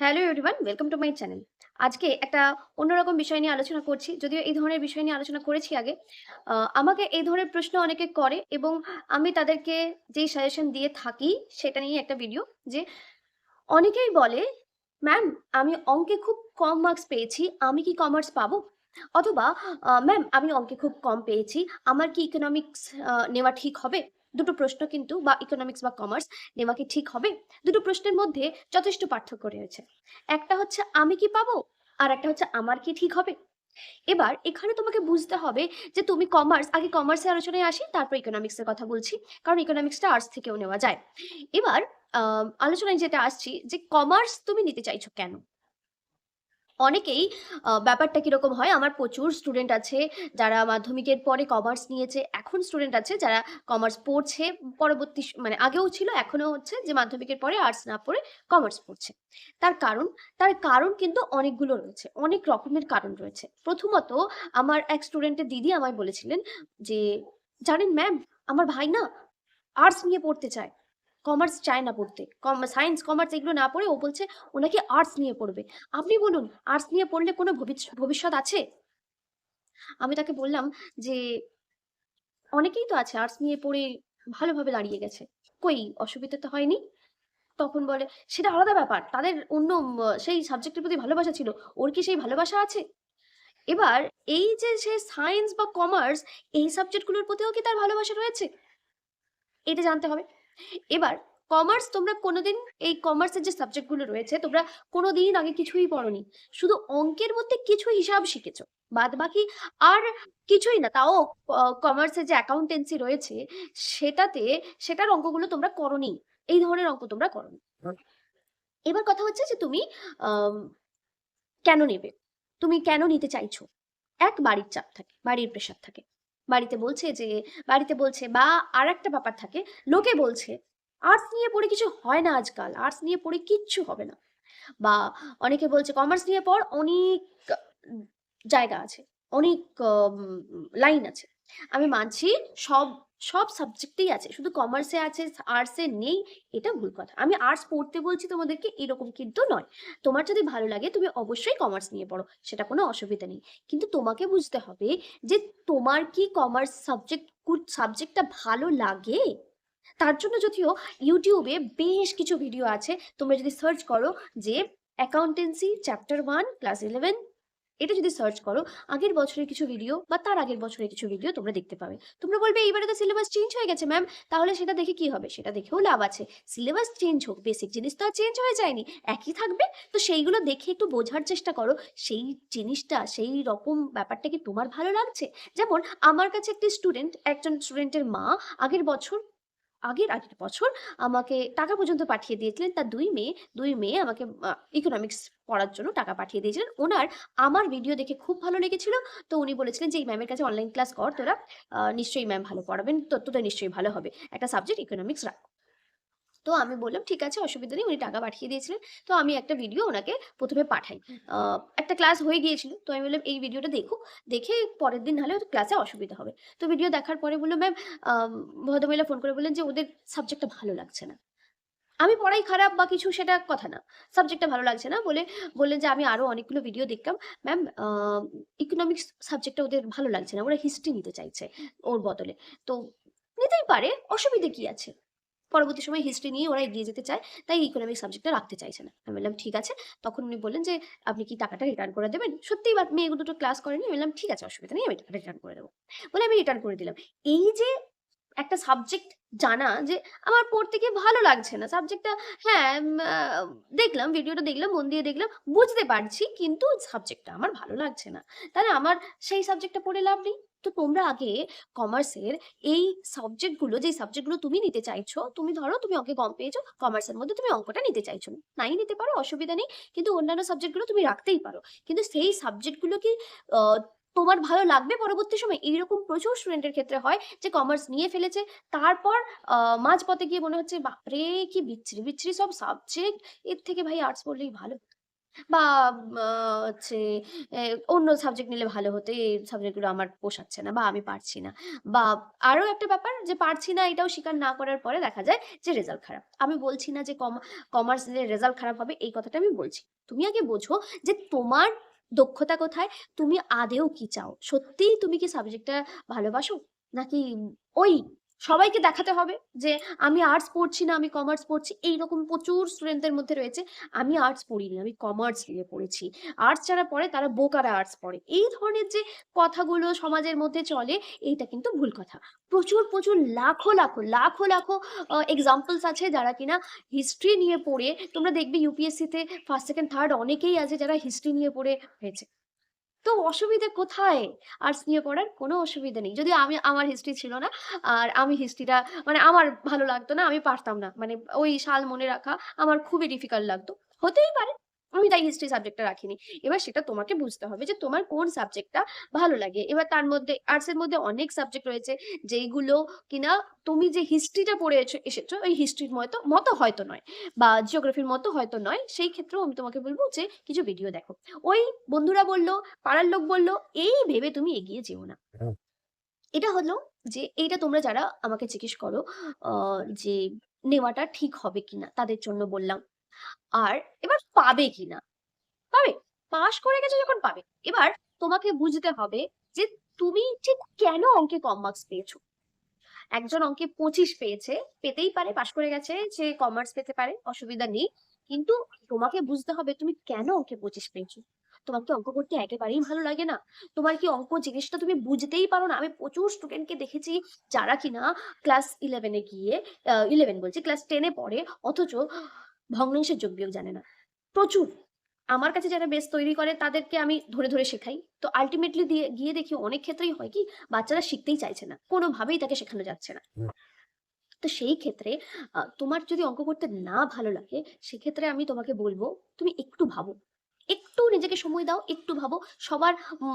Hello everyone welcome to my channel আজকে একটা অন্যরকম বিষয় নিয়ে আলোচনা করছি। যদিও এই ধরনের বিষয় নিয়ে আলোচনা করেছি আগে। আমাকে এই ধরনের প্রশ্ন অনেকে করে এবং আমি তাদেরকে যেই সাজেশন দিয়ে থাকি সেটা নিয়ে একটা ভিডিও যে অনেকেই বলে ম্যাম আমি অঙ্কে খুব কম মার্কস পেয়েছি, আমি কি কমার্স পাবো? অথবা ম্যাম আমি অঙ্কে খুব কম পেয়েছি, আমার কি ইকোনমিক্স নেওয়া ঠিক হবে? দুটো প্রশ্ন কিন্তু বা ইকোনমিক্স বা কমার্স নেওয়া কি ঠিক হবে? দুটো প্রশ্নের মধ্যে যথেষ্ট পার্থক্য রয়েছে। একটা হচ্ছে আমি কি পাবো? আর একটা হচ্ছে আমার কি ঠিক হবে? এবার এখানে তোমাকে বুঝতে হবে যে তুমি কমার্স আগে কমার্সের আলোচনায় আসি, তারপর ইকোনমিক্সের কথা বলছি, কারণ ইকোনমিক্সটা আর্টস থেকেও নেওয়া যায়। এবার আলোচনায় যেটা আসছি যে কমার্স তুমি নিতে চাইছো কেন? অনেকেই ব্যাপারটা কীরকম হয়, আমার প্রচুর স্টুডেন্ট আছে যারা মাধ্যমিকের পরে কমার্স নিয়েছে, এখন স্টুডেন্ট আছে যারা কমার্স পড়ছে, পরবর্তী মানে আগেও ছিল, এখনও হচ্ছে যে মাধ্যমিকের পরে আর্টস না পড়ে কমার্স পড়ছে। তার কারণ তার কারণ কিন্তু অনেকগুলো রয়েছে, অনেক রকমের কারণ রয়েছে। প্রথমত, আমার এক স্টুডেন্টের দিদি আমায় বলেছিলেন যে, জানেন ম্যাম আমার ভাই না আর্টস নিয়ে পড়তে চায়। কমার্স চায় না পড়তে। সায়েন্স কমার্স এগুলো না পড়ে ও বলছে ও নাকি আর্টস নিয়ে পড়বে। আপনি বলুন আর্টস নিয়ে পড়লে কোনো ভবিষ্য- ভবিষ্যৎ আছে? আমি তাকে বললাম যে, অনেকেই তো আছে আর্টস নিয়ে পড়ে ভালোভাবে দাঁড়িয়ে গেছে। কই, অসুবিধা তো হয়নি? তখন বলে, সেটা আলাদা ব্যাপার। তাদের অন্য, সেই সাবজেক্টের প্রতি ভালোবাসা ছিল। ওর কি সেই ভালোবাসা আছে? এবার এই যে সে সায়েন্স বা কমার্স এই সাবজেক্টগুলোর প্রতিও কি তার ভালোবাসা রয়েছে? এটা জানতে হবে। এবার কমার্স তোমরা কোনোদিন এই কমার্সের যে সাবজেক্টগুলো রয়েছে, তোমরা কোনোদিন আগে কিছুই পড়োনি। শুধু অঙ্কের মধ্যে কিছু হিসাব শিখেছো। বাদ বাকি আর কিছুই না, তাও কমার্সের যে অ্যাকাউন্টেন্সি রয়েছে, সেটাতে, সেটার অঙ্কগুলো তোমরা করনি। এই ধরনের অঙ্ক তোমরা করনি। এবার কথা হচ্ছে যে তুমি কেন নেবে? তুমি কেন নিতে চাইছো? এক, বাড়ির চাপ থাকে, বাড়ির প্রেশার থাকে। বাড়িতে বলছে যে, বাড়িতে বলছে, বা আর একটা ব্যাপার থাকে। লোকে বলছে আর্টস নিয়ে পড়ে কিছু হয় না আজকাল। আর্টস নিয়ে পড়ে কিচ্ছু হবে না। বা, অনেকে বলছে কমার্স নিয়ে পড়, অনেক, জায়গা আছে। অনেক লাইন আছে। আমি মানছি সব সব সাবজেক্টেই আছে। শুধু কমার্সে আছে আর্টসে নেই, এটা ভুল কথা। আমি আর্টস পড়তে বলছি তোমাদেরকে, এরকম কিন্তু নয়। তোমার যদি ভালো লাগে, তুমি অবশ্যই কমার্স নিয়ে পড়ো, সেটা কোনো অসুবিধা নেই। কিন্তু তোমাকে বুঝতে হবে যে তোমার কি কমার্স সাবজেক্ট সাবজেক্টটা ভালো লাগে, তার জন্য যদিও ইউটিউবে বেশ কিছু ভিডিও আছে। তোমরা যদি সার্চ করো যে accountancy chapter one class eleven এটা যদি সার্চ করো, আগের বছরের কিছু ভিডিও বা তার আগের বছরের কিছু ভিডিও তোমরা দেখতে পাবে। তোমরা বলবে, এইবারে তো সিলেবাস চেঞ্জ হয়ে গেছে ম্যাম তাহলে সেটা দেখে কি হবে? সেটা দেখেও লাভ আছে। সিলেবাস চেঞ্জ হোক বেসিক জিনিস তো আর চেঞ্জ হয়ে যায়নি। একই থাকবে? তো সেইগুলো দেখে একটু বোঝার চেষ্টা করো, সেই জিনিসটা, সেই রকম ব্যাপারটা কি তোমার ভালো লাগছে? যেমন, আমার কাছে একটি স্টুডেন্ট একজন স্টুডেন্টের মা আগের বছর আগের আগের বছর আমাকে টাকা পর্যন্ত পাঠিয়ে দিয়েছিলেন। তার দুই মেয়ে দুই মেয়ে আমাকে ইকোনমিক্স পড়ার জন্য টাকা পাঠিয়ে দিয়েছিলেন। ওনার আমার ভিডিও দেখে খুব ভালো লেগেছিল। তো উনি বলেছিলেন যে, এই ম্যামের কাছে অনলাইন ক্লাস কর তোরা। নিশ্চয়ই ম্যাম ভালো পড়াবেন। তো তোদের নিশ্চয়ই ভালো হবে। একটা সাবজেক্ট ইকোনমিক্স রাখ। তো আমি বললাম ঠিক আছে অসুবিধা নেই। উনি টাকা পাঠিয়ে দিয়েছিলেন। তো আমি একটা ভিডিও ওনাকে প্রথমে পাঠাই। একটা ক্লাস হয়ে গিয়েছিল। তো আমি বললাম এই ভিডিওটা দেখো। দেখে পরের দিন হলে ক্লাসে অসুবিধা হবে। তো ভিডিও দেখার পরে বলল ম্যাম ভদ্রমহিলা ফোন করে বললেন যে ওদের সাবজেক্টটা ভালো লাগছে না। আমি পড়াই খারাপ বা কিছু সেটা কথা না। সাবজেক্টটা ভালো লাগছে না বলে বললেন যে আমি আরও অনেকগুলো ভিডিও দেখলাম। ম্যাম ইকোনমিক্স সাবজেক্টটা ওদের ভালো লাগছে না। ওরা হিস্ট্রি নিতে চাইছে ওর বদলে। তো নিতেই পারে অসুবিধে কি আছে? পরবর্তী সময় হিস্ট্রি নিয়ে ওরা এগিয়ে যেতে চায়, তাই ইকোনমিক সাবজেক্টটা রাখতে চাইছে না। আমি বললাম, ঠিক আছে। তখন উনি বললেন যে, আপনি কি টাকাটা রিটার্ন করে দেবেন? সত্যিই বা, মেয়ে দুটো ক্লাস করেনি। আমি বললাম, ঠিক আছে, অসুবিধা নেই, আমি টাকাটা রিটার্ন করে দেবো। বলে আমি রিটার্ন করে দিলাম। এই যে একটা সাবজেক্ট জানা যে আমার পড়তে গিয়ে ভালো লাগছে না। সাবজেক্টটা হ্যাঁ দেখলাম ভিডিওটা দেখলাম, মন দিয়ে দেখলাম, বুঝতে পারছি, কিন্তু সাবজেক্টটা আমার ভালো লাগছে না। তাহলে আমার সেই সাবজেক্টটা পড়ে লাভ নেই। তো তোমরা আগে কমার্সের এই সাবজেক্টগুলো যে সাবজেক্টগুলো তুমি নিতে চাইছো, তুমি ধরো, তুমি অঙ্কে কম পেয়েছ কমার্সের মধ্যে তুমি অঙ্কটা নিতে চাইছো। নাই নিতে পারো, অসুবিধা নেই। কিন্তু অন্যান্য সাবজেক্টগুলো তুমি রাখতেই পারো। কিন্তু সেই সাবজেক্টগুলো কি তোমার ভালো লাগবে পরবর্তী সময় এইরকম প্রচুর স্টুডেন্টের ক্ষেত্রে হয় যে কমার্স নিয়ে ফেলেছে তারপর মাঝপথে গিয়ে মনে হচ্ছে, বাপরে, কি বিচ্ছিরি বিচ্ছিরি সব সাবজেক্ট এর থেকে ভাই আর্টস পড়লেই ভালো বা হচ্ছে অন্য সাবজেক্ট নিলে ভালো হতো। এই সাবজেক্টগুলো আমার পোষাচ্ছে না বা আমি পারছি না। বা আরও একটা ব্যাপার যে পারছি না, এটাও স্বীকার না করার পরে দেখা যায় যে রেজাল্ট খারাপ। আমি বলছি না যে কমার্স রেজাল্ট খারাপ হবে, এই কথাটা আমি বলছি। তুমি আগে বোঝো যে তোমার দক্ষতা কোথায়? তুমি আদেও কি চাও? সত্যিই তুমি কি সাবজেক্টটা ভালোবাসো? নাকি ওই সবাইকে দেখাতে হবে যে আমি আর্টস পড়ছি না, আমি কমার্স পড়ছি। এইরকম প্রচুর স্টুডেন্টদের মধ্যে রয়েছে। আমি আর্টস পড়িনি, আমি কমার্স নিয়ে পড়েছি। আর্টস যারা পড়ে তারা বোকারা আর্টস পড়ে। এই ধরনের যে কথাগুলো সমাজের মধ্যে চলে এইটা কিন্তু ভুল কথা। প্রচুর, প্রচুর লাখো, লাখো, লাখো, লাখো এক্সাম্পলস আছে যারা কিনা হিস্ট্রি নিয়ে পড়ে তোমরা দেখবে ইউপিএসসিতে 1st, 2nd, 3rd অনেকেই আছে যারা হিস্ট্রি নিয়ে পড়ে হয়েছে। তো অসুবিধে কোথায়? আর্টস নিয়ে পড়ার কোনো অসুবিধা নেই। যদিও আমি, আমার হিস্ট্রি ছিল না। আর আমি হিস্ট্রিটা মানে আমার ভালো লাগতো না। আমি পারতাম না। মানে ওই সাল মনে রাখা আমার খুবই ডিফিকাল্ট লাগতো। হতেই পারে। আমি তাই হিস্ট্রি সাবজেক্টটা রাখিনি। এবার সেটা তোমাকে বুঝতে হবে যে তোমার কোন সাবজেক্টটা ভালো লাগে। এবার তার মধ্যে আর্টসের মধ্যে অনেক সাবজেক্ট রয়েছে যেইগুলো কিনা তুমি যে হিস্ট্রিটা পড়ে এছ এসেছ ওই হিস্ট্রির মতো মতো হয়তো নয় বা জিওগ্রাফির মতো হয়তো নয়। সেই ক্ষেত্রেও আমি তোমাকে বলব যে কিছু ভিডিও দেখো। ওই বন্ধুরা বলল পাড়ার লোক বলল এই ভেবে তুমি এগিয়ে যেও না। এটা হলো যে এইটা তোমরা যারা আমাকে জিজ্ঞেস করো যে নেওয়াটা ঠিক হবে কিনা তাদের জন্য বললাম। আর এবার পাবে কিনা? পাবে। পাস করে গেছো যখন পাবে। এবার তোমাকে বুঝতে হবে যে তুমি ঠিক কেন অঙ্কে কম মার্কস পেয়েছ? একজন অঙ্কে 25 পেয়েছে, পেতেই পারে পাস করে গেছে সে কমার্স পেতে পারে, অসুবিধা নেই। কিন্তু তোমাকে বুঝতে হবে তুমি কেন অঙ্কে 25 পেয়েছ? তোমার কি অঙ্ক করতে একেবারেই ভালো লাগে না? তোমার কি অঙ্ক জিনিসটা তুমি বুঝতেই পারো না? আমি প্রচুর স্টুডেন্টকে দেখেছি যারা কিনা ক্লাস ইলেভেনে গিয়ে 11 বলছি ক্লাস টেনে পড়ে অথচ ভগ্নাংশের যোগ বিয়োগ জানে না। প্রচুর। আমার কাছে যারা বেস তৈরি করে তাদেরকে আমি ধরে, ধরে শেখাই। তো আলটিমেটলি দিয়ে গিয়ে দেখি অনেক ক্ষেত্রেই হয় কি বাচ্চারা শিখতেই চাইছে না। কোনোভাবেই তাকে শেখানো যাচ্ছে না। তো সেই ক্ষেত্রে তোমার যদি অঙ্ক করতে না ভালো লাগে সেক্ষেত্রে আমি তোমাকে বলব তুমি একটু ভাবো। একটু নিজেকে সময় দাও, একটু ভাবো। সবার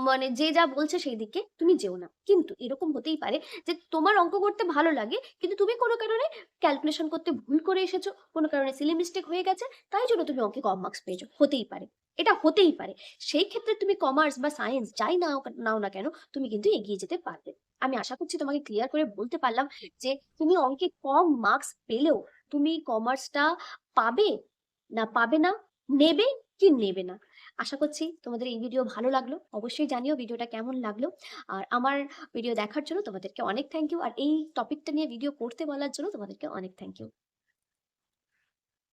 মানে যে যা বলছে সেই দিকে তুমি যেও না। কিন্তু এরকম হতেই পারে যে তোমার অঙ্ক করতে ভালো লাগে কিন্তু তুমি কোনো কারণে ক্যালকুলেশন করতে ভুল করে এসেছ, কোনো কারণে সিলি মিস্টেক হয়ে গেছে তাই জন্য তুমি অঙ্কে কম মার্কস পেয়েছ। হতেই পারে। এটা হতেই পারে। সেই ক্ষেত্রে তুমি কমার্স বা সায়েন্স যাই নাও নাও না কেন তুমি কিন্তু এগিয়ে যেতে পারবে। আমি আশা করছি তোমাকে ক্লিয়ার করে বলতে পারলাম যে তুমি অঙ্কে কম মার্কস পেলেও তুমি কমার্সটা পাবে না পাবে না, নেবে কি নেবে না। আশা করছি তোমাদের এই ভিডিও ভালো লাগল। অবশ্যই জানিও ভিডিওটা কেমন লাগল। আর আমার ভিডিও দেখার জন্য তোমাদেরকে অনেক থ্যাংক ইউ। আর এই টপিকটা নিয়ে ভিডিও করতে বলার জন্য তোমাদেরকে অনেক থ্যাংক ইউ।